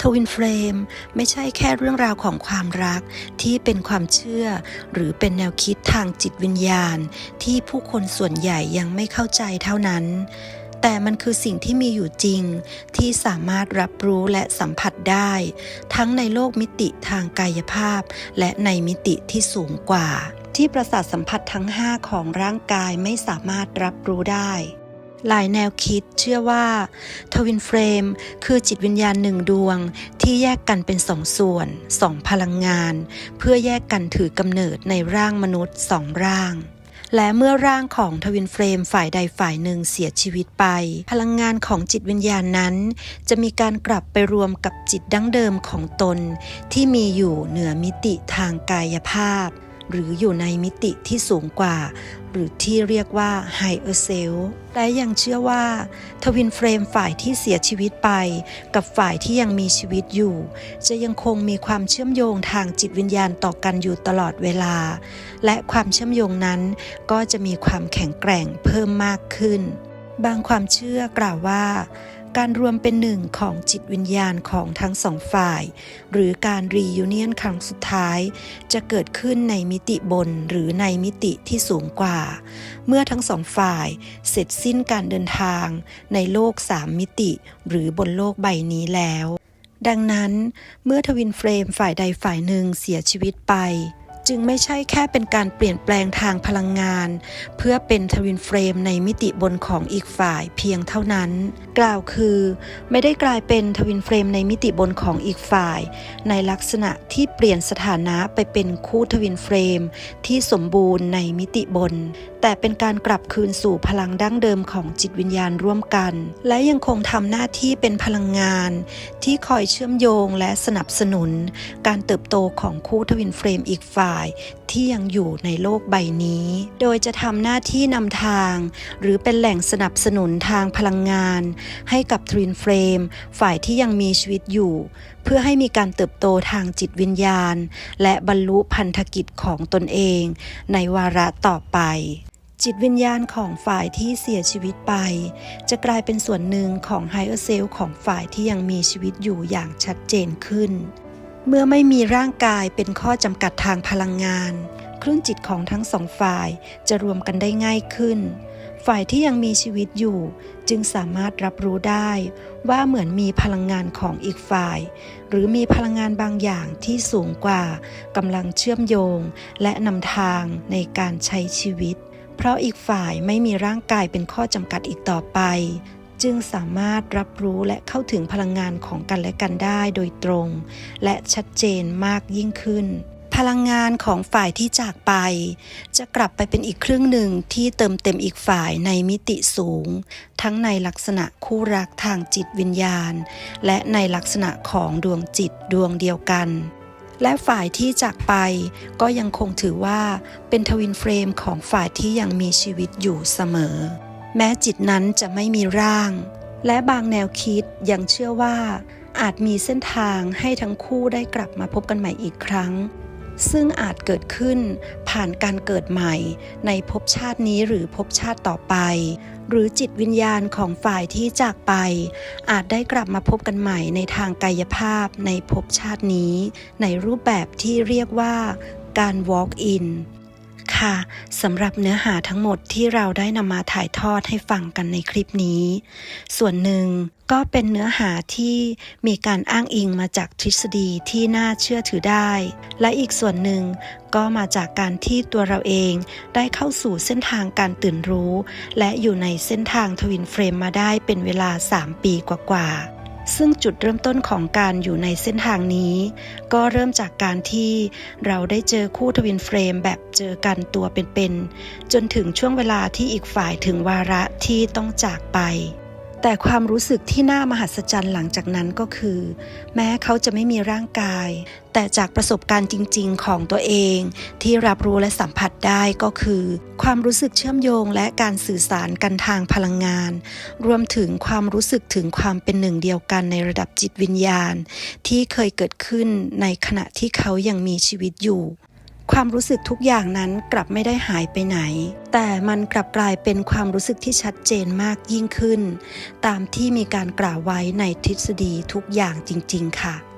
ทวินเฟรมไม่ใช่แค่เรื่องราวของความรักที่เป็นความเชื่อ หรือเป็นแนวคิดทางจิตวิญญาณ ที่ผู้คนส่วนใหญ่ยังไม่เข้าใจเท่านั้น แต่มันคือสิ่งที่มีอยู่จริง ที่สามารถรับรู้และสัมผัสได้ ทั้งในโลกมิติทางกายภาพ และในมิติที่สูงกว่า ที่ประสาทสัมผัสทั้ง 5 ของร่างกายไม่สามารถรับรู้ได้ หลายแนวคิดเชื่อว่าทวินเฟรมคือจิตวิญญาณหนึ่งดวงที่แยกกันเป็นสองส่วนสองพลังงาน เพื่อแยกกันถือกำเนิดในร่างมนุษย์สองร่างและเมื่อร่างของทวินเฟรมฝ่ายใดฝ่ายหนึ่งเสียชีวิตไป พลังงานของจิตวิญญาณนั้น จะมีการกลับไปรวมกับจิตดั้งเดิมของตน ที่มีอยู่เหนือมิติทางกายภาพ หรืออยู่ในมิติที่สูงกว่า หรือที่เรียกว่า Higher Self และยังเชื่อว่าทวินเฟรมฝ่ายที่เสียชีวิตไป กับฝ่ายที่ยังมีชีวิตอยู่ จะยังคงมีความเชื่อมโยงทางจิตวิญญาณต่อกันอยู่ตลอดเวลา และความเชื่อมโยงนั้นก็จะมีความแข็งแกร่งเพิ่มมากขึ้น บางความเชื่อกล่าวว่า การรวมเป็นหนึ่งของจิตวิญญาณของทั้งสองฝ่าย หรือการรียูเนียนครั้งสุดท้าย จะเกิดขึ้นในมิติบนหรือในมิติที่สูงกว่า เมื่อทั้งสองฝ่ายเสร็จสิ้นการเดินทาง ในโลกสามมิติ หรือบนโลกใบนี้แล้ว ดังนั้น เมื่อทวินเฟรมฝ่ายใดฝ่ายหนึ่งเสียชีวิตไป จึงไม่ใช่แค่เป็นการเปลี่ยนแปลงทางพลังงาน เพื่อเป็นทวินเฟรมในมิติบนของอีกฝ่ายเพียงเท่านั้น กล่าวคือ ไม่ได้กลายเป็นทวินเฟรมในมิติบนของอีกฝ่าย ในลักษณะที่เปลี่ยนสถานะไปเป็นคู่ทวินเฟรม ที่สมบูรณ์ในมิติบน แต่เป็นการกลับคืนสู่พลังดั้งเดิมของจิตวิญญาณร่วมกัน และยังคงทำหน้าที่เป็นพลังงาน ที่คอยเชื่อมโยงและสนับสนุน การเติบโตของคู่ทวินเฟรมอีกฝ่ายที่ยังอยู่ในโลกใบนี้ โดยจะทำหน้าที่นำทาง หรือเป็นแหล่งสนับสนุนทางพลังงาน ให้กับทวินเฟรมฝ่ายที่ยังมีชีวิตอยู่ เพื่อให้มีการเติบโตทางจิตวิญญาณ และบรรลุพันธกิจของตนเอง ในวาระต่อไปจิตวิญญาณของฝ่ายที่เสียชีวิตไป จะกลายเป็นส่วนหนึ่งของไฮเออร์เซลของฝ่ายที่ยังมีชีวิตอยู่อย่างชัดเจนขึ้น เมื่อไม่มีร่างกายเป็นข้อจำกัดทางพลังงาน คลื่นจิตของทั้งสองฝ่ายจะรวมกันได้ง่ายขึ้น ฝ่ายที่ยังมีชีวิตอยู่ จึงสามารถรับรู้ได้ ว่าเหมือนมีพลังงานของอีกฝ่าย หรือมีพลังงานบางอย่างที่สูงกว่ากำลังเชื่อมโยง และนำทางในการใช้ชีวิต เพราะอีกฝ่ายไม่มีร่างกายเป็นข้อจำกัดอีกต่อไป จึงสามารถรับรู้และเข้าถึงพลังงานของกันและกันได้โดยตรง และชัดเจนมากยิ่งขึ้น พลังงานของฝ่ายที่จากไป จะกลับไปเป็นอีกครึ่งหนึ่งที่เติมเต็มอีกฝ่ายในมิติสูง ทั้งในลักษณะคู่รักทางจิตวิญญาณ และในลักษณะของดวงจิตดวงเดียวกันและฝ่ายที่จากไปก็ยังคงถือว่าเป็นทวินเฟรมของฝ่ายที่ยังมีชีวิตอยู่เสมอ แม้จิตนั้นจะไม่มีร่าง และบางแนวคิดยังเชื่อว่า อาจมีเส้นทางให้ทั้งคู่ได้กลับมาพบกันใหม่อีกครั้ง ซึ่งอาจเกิดขึ้นผ่านการเกิดใหม่ในภพชาตินี้หรือภพชาติต่อไป หรือจิตวิญญาณของฝ่ายที่จากไป อาจได้กลับมาพบกันใหม่ในทางกายภาพในภพชาตินี้ ในรูปแบบที่เรียกว่าการ walk in ค่ะสำหรับเนื้อหาทั้งหมดที่เราได้นำมาถ่ายทอดให้ฟังกันในคลิปนี้ ส่วนหนึ่งก็เป็นเนื้อหาที่มีการอ้างอิงมาจากทฤษฎีที่น่าเชื่อถือได้ และอีกส่วนหนึ่งก็มาจากการที่ตัวเราเองได้เข้าสู่เส้นทางการตื่นรู้ และอยู่ในเส้นทางทวินเฟรมมาได้เป็นเวลา 3 ปีกว่าๆ ซึ่งจุดเริ่มต้นของการอยู่ในเส้นทางนี้ ก็เริ่มจากการที่เราได้เจอคู่ทวินเฟรมแบบเจอกันตัวเป็นๆจนถึงช่วงเวลาที่อีกฝ่ายถึงวาระที่ต้องจากไป แต่ความรู้สึกที่น่ามหัศจรรย์หลังจากนั้นก็คือ แม้เขาจะไม่มีร่างกาย แต่จากประสบการณ์จริง ๆ ของตัวเอง ที่รับรู้และสัมผัสได้ก็คือ ความรู้สึกเชื่อมโยงและการสื่อสารกันทางพลังงาน รวมถึงความรู้สึกถึงความเป็นหนึ่งเดียวกันในระดับจิตวิญญาณ ที่เคยเกิดขึ้นในขณะที่เขายังมีชีวิตอยู่ ความรู้สึกทุกอย่างนั้นกลับไม่ได้หายไปไหน แต่มันกลับกลายเป็นความรู้สึกที่ชัดเจนมากยิ่งขึ้น ตามที่มีการกล่าวไว้ในทฤษฎีทุกอย่างจริง ๆ ค่ะ